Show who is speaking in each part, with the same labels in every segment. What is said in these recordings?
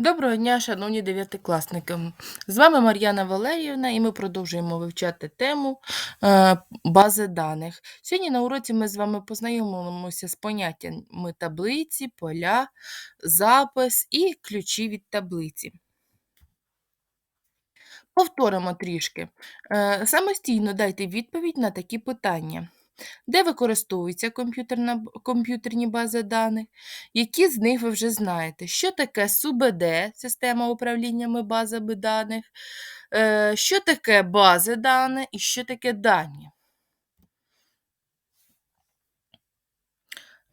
Speaker 1: Доброго дня, шановні дев'ятикласники. З вами Мар'яна Валеріївна, і ми продовжуємо вивчати тему е, бази даних. Сьогодні на уроці ми з вами познайомимося з поняттями таблиці, поля, запис і ключі від таблиці. Повторимо трішки. Е, Самостійно дайте відповідь на такі питання. Де використовуються комп'ютерні бази даних? Які з них ви вже знаєте? Що таке СУБД, система управління базами даних? Е, Що таке бази даних і що таке дані?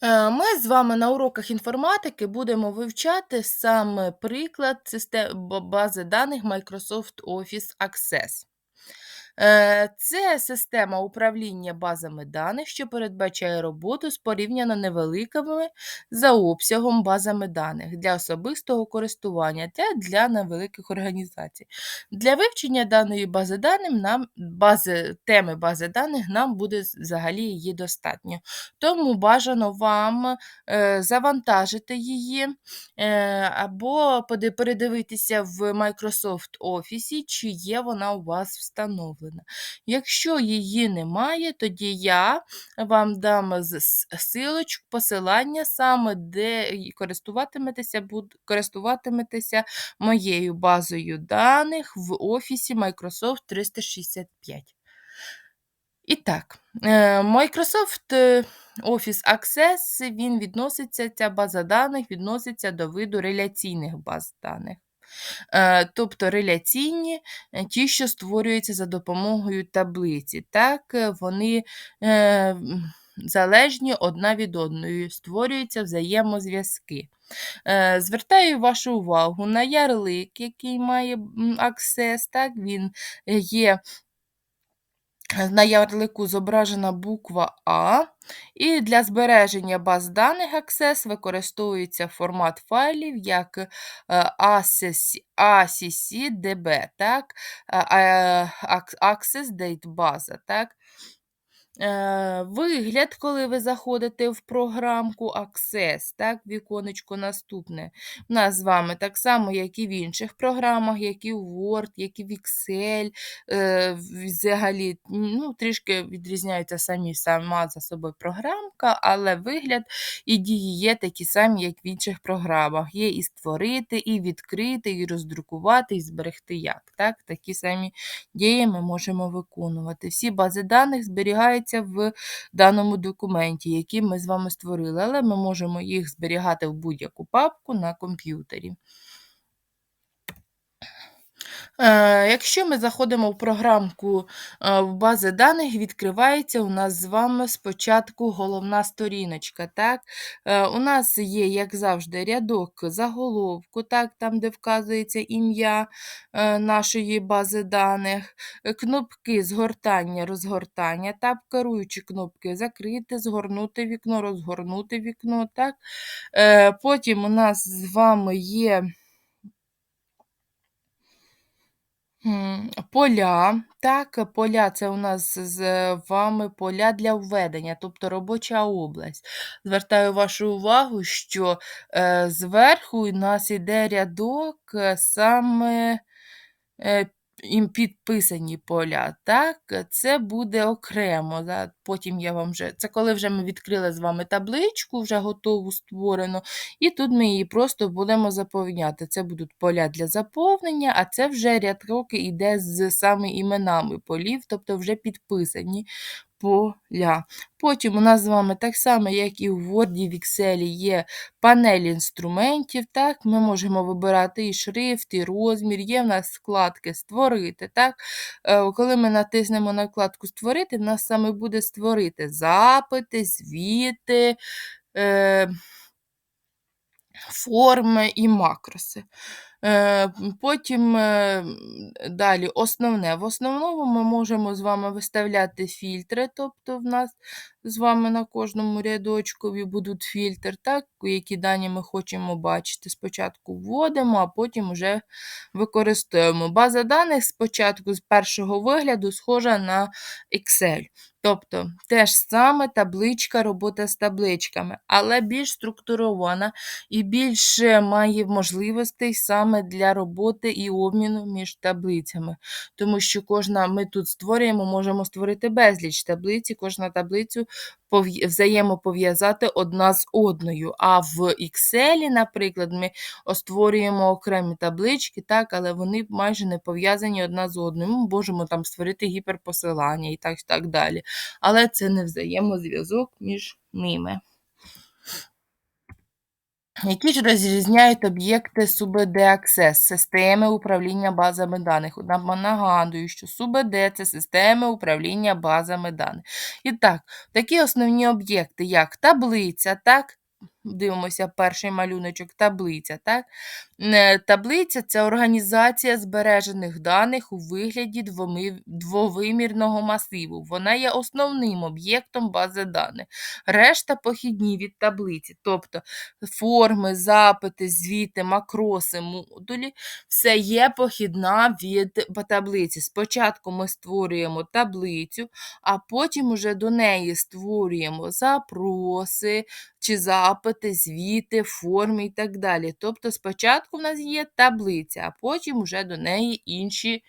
Speaker 1: Е, Ми з вами на уроках інформатики будемо вивчати саме приклад бази даних Microsoft Office Access. Е, це система управління базами даних, що передбачає роботу з порівняно невеликими за обсягом базами даних для особистого користування та для невеликих організацій. Для вивчення даної бази даних нам бази, теми бази даних нам буде взагалі її достатньо. Тому бажано вам е, завантажити її е, або передивитися в Microsoft Office, чи є вона у вас встановлена встановлена. Якщо її немає, тоді я вам дам силочку, посилання саме, де користуватиметеся, користуватиметеся моєю базою даних в Офісі Microsoft 365. І так, е, Microsoft е, Office Access, він відноситься, ця база даних відноситься до виду реляційних баз даних. Е, тобто реляційні, е, ті, що створюються за допомогою таблиці. Так, е, вони залежні одна від одної, створюються взаємозв'язки. Звертаю вашу увагу на ярлик, який має аксес, так, він є на ярлику зображена буква А, і для збереження баз даних Access використовується формат файлів як е, ACCDB, так? Access Date база. так? Е, вигляд, коли ви заходите в програмку Access, так, віконечко наступне. У нас з вами так само, як і в інших програмах, як і в Word, як і в Excel. Е, взагалі, ну, Трішки відрізняються самі сама за собою програмка, але вигляд і дії є такі самі, як в інших програмах. Є і створити, і відкрити, і роздрукувати, і зберегти як. Так? Такі самі дії ми можемо виконувати. Всі бази даних зберігаються зберігаються в даному документі, який ми з вами створили, але ми можемо їх зберігати в будь-яку папку на комп'ютері. Е, якщо ми заходимо в програмку е, в бази даних, відкривається у нас з вами спочатку головна сторіночка. Так? Е, у нас є, як завжди, рядок заголовку, так? там, де вказується ім'я нашої бази даних, кнопки згортання, розгортання, так? керуючі кнопки закрити, згорнути вікно, розгорнути вікно. Так? Потім у нас з вами є. Поля. Так, поля це у нас з вами поля для введення, тобто робоча область. Звертаю вашу увагу, що е, зверху у нас йде рядок е, саме е, їм підписані поля. Так, Це буде окремо. Да? Потім я вам вже, Це коли вже ми відкрили з вами табличку, вже готову створену, і тут ми її просто будемо заповняти. Це будуть поля для заповнення, а це вже ряд роки йде з саме іменами полів, тобто вже підписані поля. Потім у нас з вами так само, як і в Word, в Excel, є панель інструментів. Так? Ми можемо вибирати і шрифт, і розмір, є в нас вкладки Створити. Так? Е, коли ми натиснемо на вкладку Створити, в нас саме буде створити запити, звіти. Е, форми і макроси. Е, потім е, далі основне. В основному ми можемо з вами виставляти фільтри, тобто в нас з вами на кожному рядочкові будуть фільтр, так, які дані ми хочемо бачити. Спочатку вводимо, а потім вже використовуємо. База даних спочатку з першого вигляду схожа на Excel. Тобто те ж саме табличка, робота з табличками, але більш структурована і більше має можливостей саме для роботи і обміну між таблицями. Тому що кожна ми тут створюємо, можемо створити безліч таблиць, і кожна таблицю взаємопов'язати одна з одною. А в Excel, наприклад, ми створюємо окремі таблички, так, але вони майже не пов'язані одна з одною. Ми можемо там створити гіперпосилання і так, так далі. Але це не взаємозв'язок між ними. Які ж розрізняють об'єкти Access, системи управління базами даних? Нагадую, що SUBD – це системи управління базами даних. І так, такі основні об'єкти, як таблиця, так? Дивимося перший малюночок, таблиця. Так? Е, Таблиця це організація збережених даних у вигляді двовимірного масиву. Вона є основним об'єктом бази даних. Решта похідні від таблиці, тобто форми, запити, звіти, макроси, модулі, все є похідна від таблиці. Спочатку ми створюємо таблицю, а потім уже до неї створюємо запроси чи запити, звіти, форми і так далі. Тобто спочатку в нас є таблиця, а потім уже до неї інші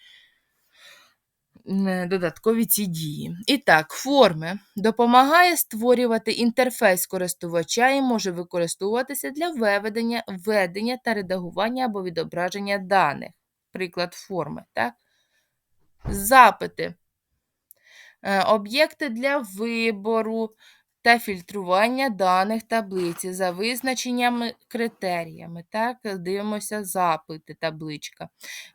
Speaker 1: додаткові ці дії. І так, форми допомагає створювати інтерфейс користувача і може використовуватися для виведення, введення та редагування або відображення даних. Приклад форми. Так? Запити. Е, Об'єкти для вибору та фільтрування даних таблиці за визначеннями критеріями. Так, дивимося запити, табличка.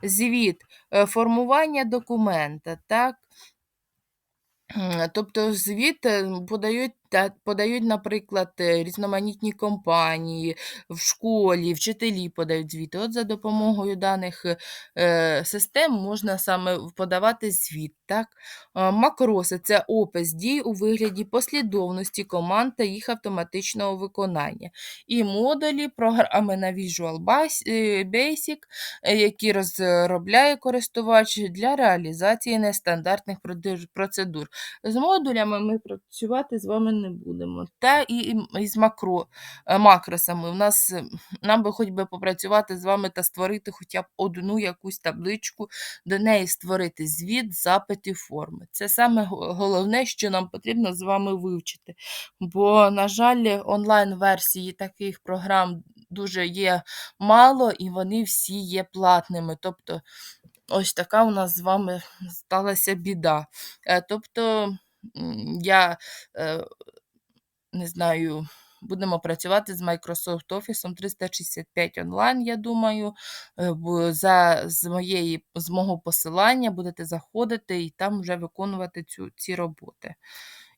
Speaker 1: Звіт, е, формування документа. Так, Тобто звіт е, подають, та- подають, наприклад, е, різноманітні компанії, в школі, вчителі подають звіти. От за допомогою даних е, е, систем можна саме подавати звіт. Так? Макроси це опис дій у вигляді послідовності команд та їх автоматичного виконання. І модулі програми на Visual Basic, які розробляє користувач для реалізації нестандартних процедур. З модулями ми працювати з вами не будемо. Та і, з макро, е, макросами. У нас, е, нам би хоч би попрацювати з вами та створити хоча б одну якусь табличку, до неї створити звіт, запит і форми. Це саме головне, що нам потрібно з вами вивчити. Бо, на жаль, онлайн-версії таких програм дуже є мало, і вони всі є платними. Тобто, ось така у нас з вами сталася біда. Е, Тобто я е, не знаю, будемо працювати з Microsoft Office 365 онлайн, я думаю. Е, За, з, моєї, з мого посилання будете заходити і там вже виконувати цю, ці роботи.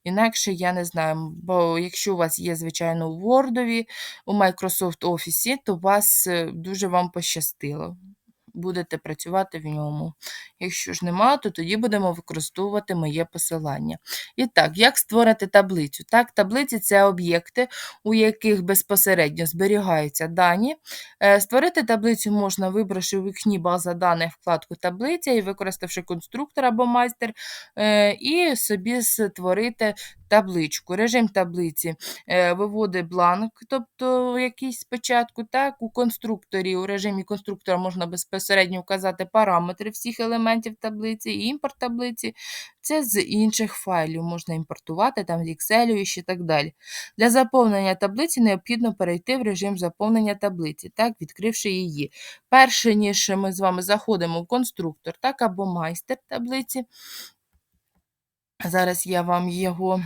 Speaker 1: Інакше я не знаю, бо якщо у вас є, звичайно, у Word, у Microsoft Office, то вас е, дуже вам пощастило. Будете працювати в ньому. Якщо ж нема, то тоді будемо використовувати моє посилання. І так, як створити таблицю? Так, таблиці це об'єкти, у яких безпосередньо зберігаються дані. Е, Створити таблицю можна, вибравши у вікні база даних вкладку таблиця і використавши конструктор або майстер, е, і собі створити табличку. Режим таблиці е, виводить бланк, тобто якийсь спочатку. Так, у конструкторі, у режимі конструктора можна безпосередньо вказати параметри всіх елементів таблиці, і імпорт таблиці. Це з інших файлів можна імпортувати, там з Excel і ще так далі. Для заповнення таблиці необхідно перейти в режим заповнення таблиці, так, відкривши її. Перше, ніж ми з вами заходимо в конструктор, так, або майстер таблиці. Зараз я вам його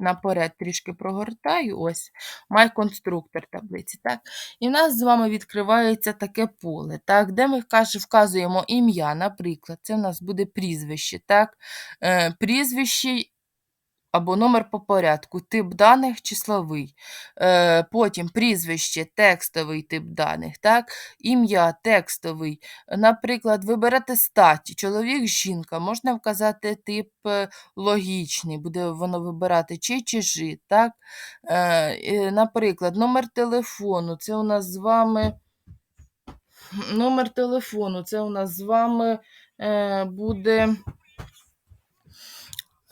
Speaker 1: наперед трішки прогортаю. Ось, MyConstructor таблиці. так. І в нас з вами відкривається таке поле, так, де ми каже, вказуємо ім'я, наприклад, це в нас буде прізвище. так, е, Прізвище або номер по порядку, тип даних числовий, е, потім прізвище, текстовий тип даних, так, ім'я текстовий. Наприклад, вибирати статі, чоловік, жінка, можна вказати тип е, логічний, буде воно вибирати чи чи жи, так. Е, Наприклад, номер телефону, це у нас з вами. Номер телефону, це у нас з вами е, буде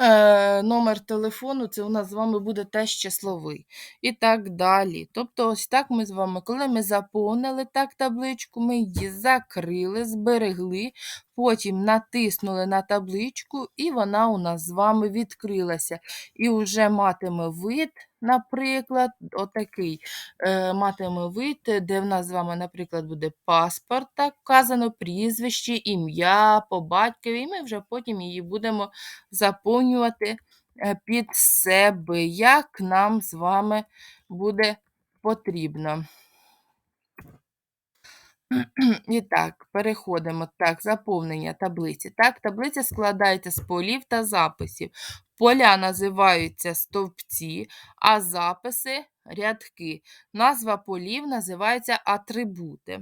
Speaker 1: Е, номер телефону це у нас з вами буде теж числовий. І так далі. Тобто, ось так ми з вами, коли ми заповнили так табличку, ми її закрили, зберегли, потім натиснули на табличку, і вона у нас з вами відкрилася. І вже матиме вид, наприклад, отакий е, матиме вид, де в нас з вами, наприклад, буде паспорт, так вказано, прізвище, ім'я, по батькові, і ми вже потім її будемо заповнювати е, під себе, як нам з вами буде потрібно. І так, переходимо. Так, заповнення таблиці. Так, таблиця складається з полів та записів. Поля називаються стовпці, а записи рядки. Назва полів називається атрибути.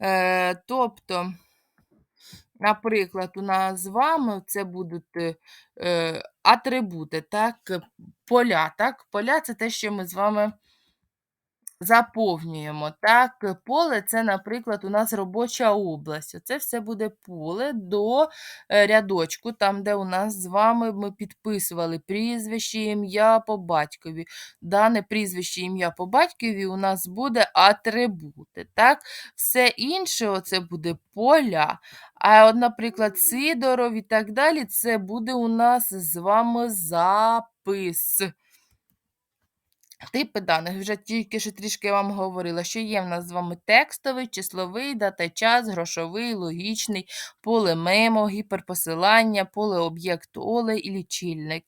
Speaker 1: Е, тобто, наприклад, у нас з вами це будуть е, атрибути, так, поля. Так? Поля це те, що ми з вами заповнюємо. Так, поле це, наприклад, у нас робоча область. Це все буде поле до е, рядочку, там, де у нас з вами ми підписували прізвище, ім'я по батькові. Дане прізвище ім'я по батькові у нас буде атрибути. Так? Все інше це буде поля. А, от, наприклад, Сидоров і так далі, це буде у нас з вами запис. Типи даних вже тільки що трішки вам говорила, що є в нас з вами текстовий, числовий, дата час, грошовий, логічний, поле мемо, гіперпосилання, поле об'єкту оле і лічильник.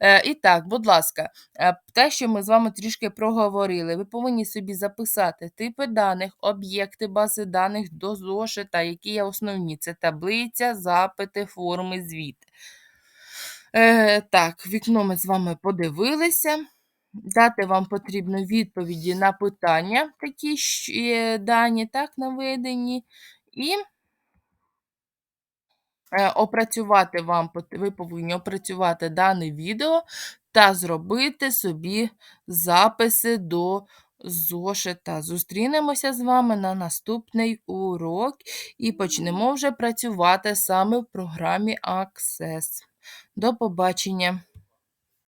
Speaker 1: Е, І так, будь ласка, е, те, що ми з вами трішки проговорили, ви повинні собі записати типи даних, об'єкти бази даних до зошита, які є основні. Це таблиця, запити, форми, звіти. Е, Так, вікно ми з вами подивилися. Дати вам потрібно відповіді на питання, такі е, дані, так, наведені, і е, опрацювати вам, ви повинні опрацювати дане відео та зробити собі записи до зошита. Зустрінемося з вами на наступний урок і почнемо вже працювати саме в програмі Access. До побачення!